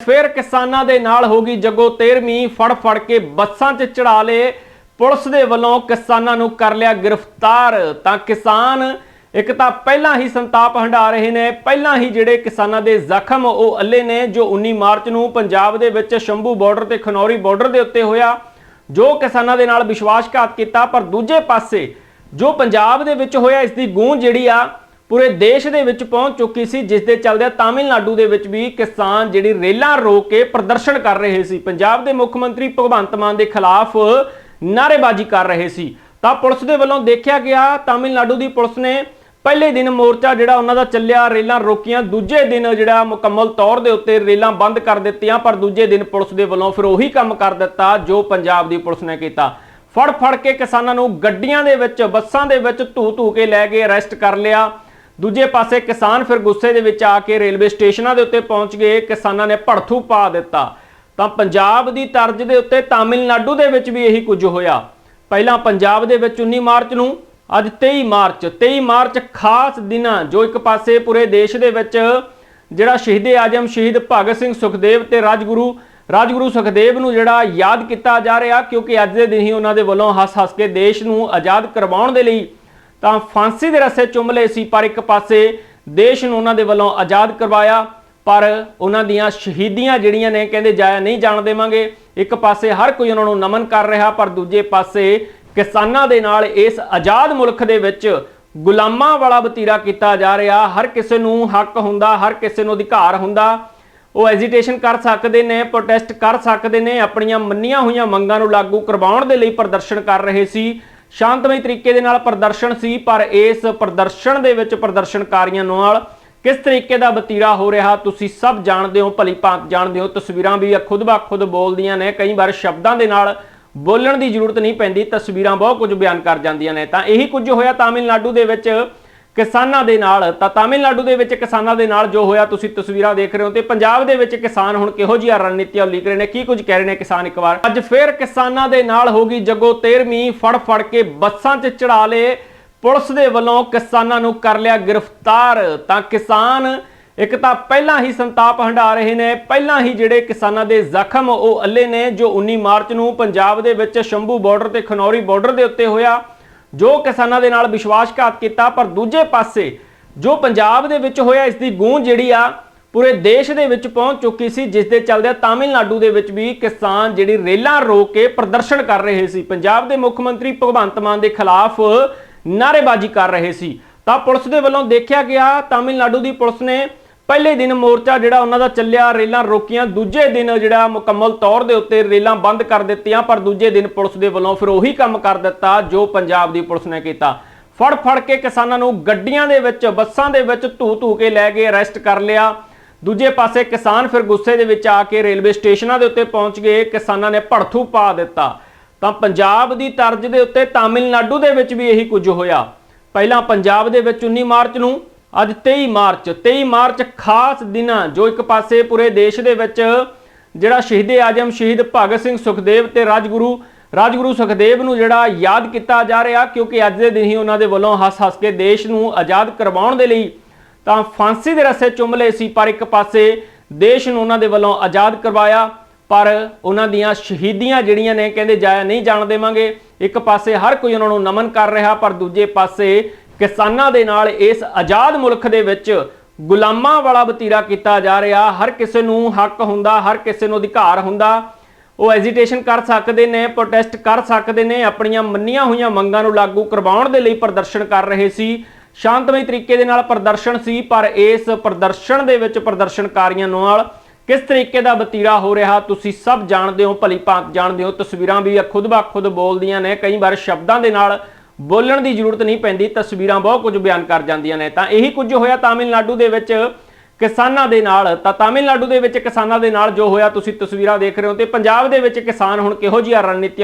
ਫਿਰ ਕਿਸਾਨਾਂ ਦੇ ਨਾਲ ਹੋ ਗਈ ਜੱਗੋ 13ਵੀਂ ਫੜ ਫੜ ਕੇ ਬੱਸਾਂ 'ਚ ਚੜਾ ਲਏ। ਪੁਲਿਸ ਦੇ ਵੱਲੋਂ ਕਿਸਾਨਾਂ ਨੂੰ ਕਰ ਲਿਆ ਗ੍ਰਿਫਤਾਰ। ਤਾਂ ਕਿਸਾਨ ਇੱਕ ਤਾਂ ਪਹਿਲਾਂ ਹੀ ਸੰਤਾਪ ਹੰਢਾ ਰਹੇ ਨੇ, ਪਹਿਲਾਂ ਹੀ ਜਿਹੜੇ ਕਿਸਾਨਾਂ ਦੇ ਜ਼ਖਮ ਉਹ ਅੱਲੇ ਨੇ, ਜੋ 19 ਮਾਰਚ ਨੂੰ ਪੰਜਾਬ ਦੇ ਵਿੱਚ ਸ਼ੰਭੂ ਬਾਰਡਰ ਤੇ ਖਨੌਰੀ ਬਾਰਡਰ ਦੇ ਉੱਤੇ ਹੋਇਆ। ਜੋ ਕਿਸਾਨਾਂ ਦੇ ਨਾਲ ਵਿਸ਼ਵਾਸਘਾਤ ਕੀਤਾ, ਪਰ ਦੂਜੇ ਪਾਸੇ ਜੋ ਪੰਜਾਬ ਦੇ ਵਿੱਚ ਹੋਇਆ, ਇਸ ਦੀ ਗੂੰਜ ਜਿਹੜੀ ਆ ਪੂਰੇ ਦੇਸ਼ ਦੇ ਵਿੱਚ ਪਹੁੰਚ ਚੁੱਕੀ ਸੀ, ਜਿਸ ਦੇ ਚੱਲਦਿਆਂ ਤਾਮਿਲਨਾਡੂ ਦੇ ਵਿੱਚ ਵੀ ਕਿਸਾਨ ਜਿਹੜੀ ਰੇਲਾਂ ਰੋਕ ਕੇ ਪ੍ਰਦਰਸ਼ਨ ਕਰ ਰਹੇ ਸੀ। ਪੰਜਾਬ ਦੇ ਮੁੱਖ ਮੰਤਰੀ ਭਗਵੰਤ ਮਾਨ ਦੇ ਖਿਲਾਫ ਨਾਅਰੇਬਾਜ਼ੀ ਕਰ ਰਹੇ ਸੀ। ਤਾਂ ਪੁਲਿਸ ਦੇ ਵੱਲੋਂ ਦੇਖਿਆ ਗਿਆ, ਤਾਮਿਲਨਾਡੂ ਦੀ ਪੁਲਿਸ ਨੇ ਪਹਿਲੇ ਦਿਨ ਮੋਰਚਾ ਜਿਹੜਾ ਉਹਨਾਂ ਦਾ ਚੱਲਿਆ, ਰੇਲਾਂ ਰੋਕੀਆਂ। ਦੂਜੇ ਦਿਨ ਜਿਹੜਾ ਮੁਕੰਮਲ ਤੌਰ ਦੇ ਉੱਤੇ ਰੇਲਾਂ ਬੰਦ ਕਰ ਦਿੱਤੀਆਂ, ਪਰ ਦੂਜੇ ਦਿਨ ਪੁਲਿਸ ਦੇ ਵੱਲੋਂ ਫਿਰ ਉਹੀ ਕੰਮ ਕਰ ਦਿੱਤਾ ਜੋ ਪੰਜਾਬ ਦੀ ਪੁਲਿਸ ਨੇ ਕੀਤਾ। ਫੜ ਫੜ ਕੇ ਕਿਸਾਨਾਂ ਨੂੰ ਗੱਡੀਆਂ ਦੇ ਵਿੱਚ, ਬੱਸਾਂ ਦੇ ਵਿੱਚ ਧੂ ਧੂ ਕੇ ਲੈ ਕੇ ਅਰੈਸਟ ਕਰ ਲਿਆ। ਦੂਜੇ ਪਾਸੇ ਕਿਸਾਨ ਫਿਰ ਗੁੱਸੇ ਦੇ ਵਿੱਚ ਆ ਕੇ ਰੇਲਵੇ ਸਟੇਸ਼ਨਾਂ ਦੇ ਉੱਤੇ ਪਹੁੰਚ ਗਏ। ਕਿਸਾਨਾਂ ਨੇ ਭੜਥੂ ਪਾ ਦਿੱਤਾ। ਤਾਂ ਪੰਜਾਬ ਦੀ ਤਰਜ਼ ਦੇ ਉੱਤੇ ਤਾਮਿਲਨਾਡੂ ਦੇ ਵਿੱਚ ਵੀ ਇਹੀ ਕੁਝ ਹੋਇਆ। ਪਹਿਲਾਂ ਪੰਜਾਬ ਦੇ ਵਿੱਚ 19 ਮਾਰਚ ਨੂੰ, ਅੱਜ 23 ਮਾਰਚ। 23 ਮਾਰਚ ਖਾਸ ਦਿਨਾਂ ਜੋ ਇੱਕ ਪਾਸੇ ਪੂਰੇ ਦੇਸ਼ ਦੇ ਵਿੱਚ ਜਿਹੜਾ ਸ਼ਹੀਦੇ ਆਜਮ ਸ਼ਹੀਦ ਭਗਤ ਸਿੰਘ ਸੁਖਦੇਵ ਤੇ ਰਾਜਗੁਰੂ ਰਾਜਗੁਰੂ ਸੁਖਦੇਵ ਨੂੰ ਜਿਹੜਾ ਯਾਦ ਕੀਤਾ ਜਾ ਰਿਹਾ, ਕਿਉਂਕਿ ਅੱਜ ਦੇ ਦਿਨ ਹੀ ਉਹਨਾਂ ਦੇ ਵੱਲੋਂ ਹੱਸ-ਹੱਸ ਕੇ ਦੇਸ਼ ਨੂੰ ਆਜ਼ਾਦ ਕਰਵਾਉਣ ਦੇ ਲਈ ਤਾਂ ਫਾਂਸੀ ਦੇ ਰਸੇ ਚੁੰਮ ਲਏ ਸੀ, ਪਰ ਇੱਕ ਪਾਸੇ ਦੇਸ਼ ਨੂੰ ਉਹਨਾਂ ਦੇ ਵੱਲੋਂ ਆਜ਼ਾਦ ਕਰਵਾਇਆ, ਪਰ ਉਹਨਾਂ ਦੀਆਂ ਸ਼ਹੀਦੀਆਂ ਜਿਹੜੀਆਂ ਨੇ ਕਹਿੰਦੇ ਜਾਇਆ ਨਹੀਂ ਜਾਣ ਦੇਵਾਂਗੇ। ਇੱਕ ਪਾਸੇ ਹਰ ਕੋਈ ਉਹਨਾਂ ਨੂੰ ਨਮਨ ਕਰ ਰਿਹਾ, ਪਰ ਦੂਜੇ ਪਾਸੇ ਕਿਸਾਨਾਂ ਦੇ ਨਾਲ ਇਸ ਆਜ਼ਾਦ ਮੁਲਕ ਦੇ ਵਿੱਚ ਗੁਲਾਮਾਂ ਵਾਲਾ ਵਤੀਰਾ ਕੀਤਾ ਜਾ ਰਿਹਾ। ਹਰ ਕਿਸੇ ਨੂੰ ਹੱਕ ਹੁੰਦਾ, ਹਰ ਕਿਸੇ ਨੂੰ ਅਧਿਕਾਰ ਹੁੰਦਾ। ਉਹ ਐਜੀਟੇਸ਼ਨ ਕਰ ਸਕਦੇ ਨੇ ਪ੍ਰੋਟੈਸਟ ਕਰ ਸਕਦੇ ਨੇ, ਆਪਣੀਆਂ ਮੰਨੀਆਂ ਹੋਈਆਂ ਮੰਗਾਂ ਨੂੰ ਲਾਗੂ ਕਰਵਾਉਣ ਦੇ ਲਈ ਪ੍ਰਦਰਸ਼ਨ ਕਰ ਰਹੇ ਸੀ। ਸ਼ਾਂਤਮਈ ਤਰੀਕੇ ਦੇ ਨਾਲ ਪ੍ਰਦਰਸ਼ਨ ਸੀ, ਪਰ ਇਸ ਪ੍ਰਦਰਸ਼ਨ ਦੇ ਵਿੱਚ ਪ੍ਰਦਰਸ਼ਨਕਾਰੀਆਂ ਨਾਲ ਕਿਸ ਤਰੀਕੇ ਦਾ ਬਤੀਰਾ ਹੋ ਰਿਹਾ, ਤੁਸੀਂ ਸਭ ਜਾਣਦੇ ਹੋ, ਭਲੀ ਭਾਂਤ ਜਾਣਦੇ ਹੋ, ਤਸਵੀਰਾਂ ਵੀ ਖੁਦ ਬਾ ਖੁਦ ਬੋਲਦੀਆਂ ਨੇ, ਕਈ ਵਾਰ ਸ਼ਬਦਾਂ ਦੇ ਨਾਲ ਬੋਲਣ ਦੀ ਜ਼ਰੂਰਤ ਨਹੀਂ ਪੈਂਦੀ, ਤਸਵੀਰਾਂ ਬਹੁਤ ਕੁਝ ਬਿਆਨ ਕਰ ਜਾਂਦੀਆਂ ਨੇ, ਤਾਂ ਇਹੀ ਕੁਝ ਹੋਇਆ ਤਾਮਿਲਨਾਡੂ ਦੇ ਵਿੱਚ ਕਿਸਾਨਾਂ ਦੇ ਨਾਲ, ਤਾਂ ਤਾਮਿਲਨਾਡੂ ਦੇ ਵਿੱਚ ਕਿਸਾਨਾਂ ਦੇ ਨਾਲ ਜੋ ਹੋਇਆ, ਤੁਸੀਂ ਤਸਵੀਰਾਂ ਦੇਖ ਰਹੇ ਹੋ ਤੇ ਪੰਜਾਬ ਦੇ ਵਿੱਚ ਕਿਸਾਨ ਹੁਣ ਕਿਹੋ ਜਿਹੀਆਂ ਰਣਨੀਤੀਆਂ ਉਲੀਕ ਰਹੇ ਨੇ, ਕੀ ਕੁਝ ਕਹਿ ਰਹੇ ਨੇ ਕਿਸਾਨ ਇੱਕ ਵਾਰ? ਅੱਜ ਫੇਰ ਕਿਸਾਨਾਂ ਦੇ ਨਾਲ ਹੋ ਗਈ ਜੱਗੋ 13ਵੀਂ ਫੜ ਫੜ ਕੇ ਬੱਸਾਂ 'ਚ ਚੜਾ ਲਏ। ਪੁਲਿਸ ਦੇ ਵੱਲੋਂ ਕਿਸਾਨਾਂ ਨੂੰ ਕਰ ਲਿਆ ਗ੍ਰਿਫਤਾਰ। ਤਾਂ ਕਿਸਾਨ ਇੱਕ ਤਾਂ ਪਹਿਲਾਂ ਹੀ ਸੰਤਾਪ ਹੰਢਾ ਰਹੇ ਨੇ, ਪਹਿਲਾਂ ਹੀ ਜਿਹੜੇ ਕਿਸਾਨਾਂ ਦੇ ਜ਼ਖਮ ਉਹ ਅੱਲੇ ਨੇ, ਜੋ 19 ਮਾਰਚ ਨੂੰ ਪੰਜਾਬ ਦੇ ਵਿੱਚ ਸ਼ੰਭੂ ਬਾਰਡਰ ਤੇ ਖਨੌਰੀ ਬਾਰਡਰ ਦੇ ਉੱਤੇ ਹੋਇਆ। ਜੋ ਕਿਸਾਨਾਂ ਦੇ ਨਾਲ ਵਿਸ਼ਵਾਸਘਾਤ ਕੀਤਾ, ਪਰ ਦੂਜੇ ਪਾਸੇ ਜੋ ਪੰਜਾਬ ਦੇ ਵਿੱਚ ਹੋਇਆ, ਇਸ ਦੀ ਗੂੰਜ ਜਿਹੜੀ ਆ, ਪੂਰੇ ਦੇਸ਼ ਦੇ ਵਿੱਚ ਪਹੁੰਚ ਚੁੱਕੀ ਸੀ, ਜਿਸ ਦੇ ਚੱਲਦਿਆਂ ਤਾਮਿਲਨਾਡੂ ਦੇ ਵਿੱਚ ਵੀ ਕਿਸਾਨ ਜਿਹੜੀ ਰੇਲਾਂ ਰੋਕ ਕੇ ਪ੍ਰਦਰਸ਼ਨ ਕਰ ਰਹੇ ਸੀ। ਪੰਜਾਬ ਦੇ ਮੁੱਖ ਮੰਤਰੀ ਭਗਵੰਤ ਮਾਨ ਦੇ ਖਿਲਾਫ ਨਾਅਰੇਬਾਜ਼ੀ ਕਰ ਰਹੇ ਸੀ। ਤਾਂ ਪੁਲਿਸ ਦੇ ਵੱਲੋਂ ਦੇਖਿਆ ਗਿਆ, ਤਾਮਿਲਨਾਡੂ ਦੀ ਪੁਲਿਸ ਨੇ ਪਹਿਲੇ ਦਿਨ ਮੋਰਚਾ ਜਿਹੜਾ ਉਹਨਾਂ ਦਾ ਚੱਲਿਆ, ਰੇਲਾਂ ਰੋਕੀਆਂ। ਦੂਜੇ ਦਿਨ ਜਿਹੜਾ ਮੁਕੰਮਲ ਤੌਰ ਦੇ ਉੱਤੇ ਰੇਲਾਂ ਬੰਦ ਕਰ ਦਿੱਤੀਆਂ, ਪਰ ਦੂਜੇ ਦਿਨ ਪੁਲਿਸ ਦੇ ਵੱਲੋਂ ਫਿਰ ਉਹੀ ਕੰਮ ਕਰ ਦਿੱਤਾ ਜੋ ਪੰਜਾਬ ਦੀ ਪੁਲਿਸ ਨੇ ਕੀਤਾ। ਫੜ ਫੜ ਕੇ ਕਿਸਾਨਾਂ ਨੂੰ ਗੱਡੀਆਂ ਦੇ ਵਿੱਚ, ਬੱਸਾਂ ਦੇ ਵਿੱਚ ਧੂ ਧੂ ਕੇ ਲੈ ਗਏ ਅਰੈਸਟ ਕਰ ਲਿਆ। ਦੂਜੇ ਪਾਸੇ ਕਿਸਾਨ ਫਿਰ ਗੁੱਸੇ ਦੇ ਵਿੱਚ ਆ ਕੇ ਰੇਲਵੇ ਸਟੇਸ਼ਨਾਂ ਦੇ ਉੱਤੇ ਪਹੁੰਚ ਗਏ। ਕਿਸਾਨਾਂ ਨੇ ਭੜਥੂ ਪਾ ਦਿੱਤਾ। ਤਾਂ ਪੰਜਾਬ ਦੀ ਤਰਜ਼ ਦੇ ਉੱਤੇ ਤਾਮਿਲਨਾਡੂ ਦੇ ਵਿੱਚ ਵੀ ਇਹੀ ਕੁਝ ਹੋਇਆ। ਪਹਿਲਾਂ ਪੰਜਾਬ ਦੇ ਵਿੱਚ 19 ਮਾਰਚ ਨੂੰ ਅੱਜ 23 ਮਾਰਚ 23 ਮਾਰਚ ਖਾਸ ਦਿਨਾਂ ਜੋ ਇੱਕ ਪਾਸੇ ਪੂਰੇ ਦੇਸ਼ ਦੇ ਵਿੱਚ ਜਿਹੜਾ ਸ਼ਹੀਦੇ ਆਜਮ ਸ਼ਹੀਦ ਭਗਤ ਸਿੰਘ ਸੁਖਦੇਵ ਤੇ ਰਾਜਗੁਰੂ ਰਾਜਗੁਰੂ ਸੁਖਦੇਵ ਨੂੰ ਜਿਹੜਾ ਯਾਦ ਕੀਤਾ ਜਾ ਰਿਹਾ, ਕਿਉਂਕਿ ਅੱਜ ਦੇ ਦਿਨ ਹੀ ਉਹਨਾਂ ਦੇ ਵੱਲੋਂ ਹੱਸ-ਹੱਸ ਕੇ ਦੇਸ਼ ਨੂੰ ਆਜ਼ਾਦ ਕਰਵਾਉਣ ਦੇ ਲਈ ਤਾਂ ਫਾਂਸੀ ਦੇ ਰਸੇ ਚੁੰਮ ਲਏ ਸੀ, ਪਰ ਇੱਕ ਪਾਸੇ ਦੇਸ਼ ਨੂੰ ਉਹਨਾਂ ਦੇ ਵੱਲੋਂ ਆਜ਼ਾਦ ਕਰਵਾਇਆ, ਪਰ ਉਹਨਾਂ ਦੀਆਂ ਸ਼ਹੀਦੀਆਂ ਜਿਹੜੀਆਂ ਨੇ, ਕਹਿੰਦੇ ਜਾਇਆ ਨਹੀਂ ਜਾਣ ਦੇਵਾਂਗੇ। ਇੱਕ ਪਾਸੇ ਹਰ ਕੋਈ ਉਹਨਾਂ ਨੂੰ ਨਮਨ ਕਰ ਰਿਹਾ, ਪਰ ਦੂਜੇ ਪਾਸੇ ਕਿਸਾਨਾਂ ਦੇ ਨਾਲ ਇਸ ਆਜ਼ਾਦ ਮੁਲਕ ਦੇ ਵਿੱਚ ਗੁਲਾਮਾਂ ਵਾਲਾ ਵਤੀਰਾ ਕੀਤਾ ਜਾ ਰਿਹਾ। ਹਰ ਕਿਸੇ ਨੂੰ ਹੱਕ ਹੁੰਦਾ, ਹਰ ਕਿਸੇ ਨੂੰ ਅਧਿਕਾਰ ਹੁੰਦਾ। ਉਹ ਐਜੀਟੇਸ਼ਨ ਕਰ ਸਕਦੇ ਨੇ ਪ੍ਰੋਟੈਸਟ ਕਰ ਸਕਦੇ ਨੇ, ਆਪਣੀਆਂ ਮੰਨੀਆਂ ਹੋਈਆਂ ਮੰਗਾਂ ਨੂੰ ਲਾਗੂ ਕਰਵਾਉਣ ਦੇ ਲਈ ਪ੍ਰਦਰਸ਼ਨ ਕਰ ਰਹੇ ਸੀ। ਸ਼ਾਂਤਮਈ ਤਰੀਕੇ ਦੇ ਨਾਲ ਪ੍ਰਦਰਸ਼ਨ ਸੀ, ਪਰ ਇਸ ਪ੍ਰਦਰਸ਼ਨ ਦੇ ਵਿੱਚ ਪ੍ਰਦਰਸ਼ਨਕਾਰੀਆਂ ਨਾਲ ਕਿਸ ਤਰੀਕੇ ਦਾ ਵਤੀਰਾ ਹੋ ਰਿਹਾ, ਤੁਸੀਂ ਸਭ ਜਾਣਦੇ ਹੋ, ਭਲੀ ਭਾਂਤ ਜਾਣਦੇ ਹੋ, ਤਸਵੀਰਾਂ ਵੀ ਖੁਦ ਬਾ ਖੁਦ ਬੋਲਦੀਆਂ ਨੇ। ਕਈ ਵਾਰ ਸ਼ਬਦਾਂ ਦੇ ਨਾਲ ਬੋਲਣ ਦੀ ਜ਼ਰੂਰਤ ਨਹੀਂ ਪੈਂਦੀ, ਤਸਵੀਰਾਂ ਬਹੁਤ ਕੁਝ ਬਿਆਨ ਕਰ ਜਾਂਦੀਆਂ ਨੇ। ਤਾਂ ਇਹੀ ਕੁਝ ਹੋਇਆ ਤਾਮਿਲਨਾਡੂ ਦੇ ਵਿੱਚ ਕਿਸਾਨਾਂ ਦੇ ਨਾਲ। ਤਾਂ ਤਾਮਿਲਨਾਡੂ ਦੇ ਵਿੱਚ ਕਿਸਾਨਾਂ ਦੇ ਨਾਲ ਜੋ ਹੋਇਆ, ਤੁਸੀਂ ਤਸਵੀਰਾਂ ਦੇਖ ਰਹੇ ਹੋ ਤੇ ਪੰਜਾਬ ਦੇ ਵਿੱਚ ਕਿਸਾਨ ਹੁਣ ਕਿਹੋ ਜਿਹੀਆਂ ਰਣਨੀਤੀਆਂ